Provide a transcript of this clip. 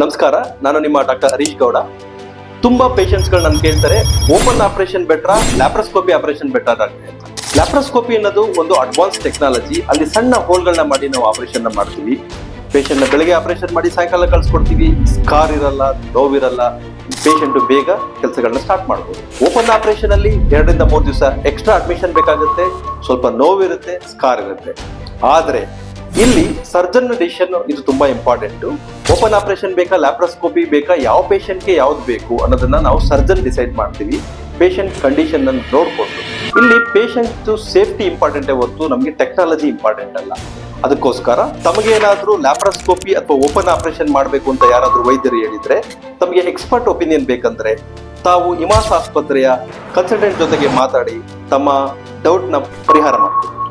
ನಮಸ್ಕಾರ, ನಾನು ನಿಮ್ಮ ಡಾಕ್ಟರ್ ಹರೀಶ್ ಗೌಡ. ತುಂಬಾ ಪೇಷಂಟ್ಸ್ಗಳು ನನ್ಗೆ ಕೇಳ್ತಾರೆ ಓಪನ್ ಆಪರೇಷನ್ ಬೆಟ್ರಾ ಲ್ಯಾಪ್ರೋಸ್ಕೋಪಿ ಆಪರೇಷನ್ ಬೆಟ್ರಾ ಡಾಕ್ಟರ್ ಲ್ಯಾಪ್ರೋಸ್ಕೋಪಿ ಅನ್ನೋದು ಒಂದು ಅಡ್ವಾನ್ಸ್ ಟೆಕ್ನಾಲಜಿ ಅಲ್ಲಿ ಸಣ್ಣ ಹೋಲ್ಗಳನ್ನ ಮಾಡಿ ನಾವು ಆಪರೇಷನ್ ಮಾಡ್ತೀವಿ. ಪೇಷಂಟ್ನ ಬೆಳಗ್ಗೆ ಆಪರೇಷನ್ ಮಾಡಿ, ಸಾಯಂಕಾಲ ಕಳ್ಸಿಕೊಡ್ತೀವಿ. ಸ್ಕಾರ್ ಇರಲ್ಲ ನೋವಿರಲ್ಲ ಪೇಷಂಟ್ ಬೇಗ ಕೆಲಸಗಳನ್ನ ಸ್ಟಾರ್ಟ್ ಮಾಡ್ಬೋದು. ಓಪನ್ ಆಪರೇಷನ್ ಅಲ್ಲಿ ಎರಡರಿಂದ ಮೂರು ದಿವಸ ಎಕ್ಸ್ಟ್ರಾ ಅಡ್ಮಿಷನ್ ಬೇಕಾಗುತ್ತೆ. ಸ್ವಲ್ಪ ನೋವಿರುತ್ತೆ ಸ್ಕಾರ್ ಇರುತ್ತೆ. ಆದ್ರೆ ಇಲ್ಲಿ ಸರ್ಜನ್ ಡಿಸಿಷನ್ ಇದು ತುಂಬಾ ಇಂಪಾರ್ಟೆಂಟ್ ಓಪನ್ ಆಪರೇಷನ್ ಬೇಕಾ ಲ್ಯಾಪ್ರೋಸ್ಕೋಪಿ ಬೇಕಾ, ಯಾವ ಪೇಷಂಟ್ಗೆ ಯಾವ್ದು ಬೇಕು ಅನ್ನೋದನ್ನ ನಾವು ಸರ್ಜನ್ ಡಿಸೈಡ್ ಮಾಡ್ತೀವಿ. ಪೇಷಂಟ್ ಕಂಡೀಷನ್ ಅನ್ನು ನೋಡ್ಕೊಂಡು. ಇಲ್ಲಿ ಪೇಷಂಟ್ ಸೇಫ್ಟಿ ಇಂಪಾರ್ಟೆಂಟ್ ಹೊತ್ತು ನಮಗೆ ಟೆಕ್ನಾಲಜಿ ಇಂಪಾರ್ಟೆಂಟ್ ಅಲ್ಲ. ಅದಕ್ಕೋಸ್ಕರ ತಮಗೇನಾದ್ರೂ ಲ್ಯಾಪ್ರೋಸ್ಕೋಪಿ ಅಥವಾ ಓಪನ್ ಆಪರೇಷನ್ ಮಾಡಬೇಕು ಅಂತ ಯಾರಾದರೂ ವೈದ್ಯರು ಹೇಳಿದ್ರೆ, ತಮಗೆ ಎಕ್ಸ್ಪರ್ಟ್ ಒಪಿನಿಯನ್ ಬೇಕಂದ್ರೆ ತಾವು ಇಮಾಸ್ ಆಸ್ಪತ್ರೆಯ ಕನ್ಸಲ್ಟೆಂಟ್ ಜೊತೆಗೆ ಮಾತಾಡಿ ತಮ್ಮ ಡೌಟ್ನ ಪರಿಹಾರ ಮಾಡ್ತೀವಿ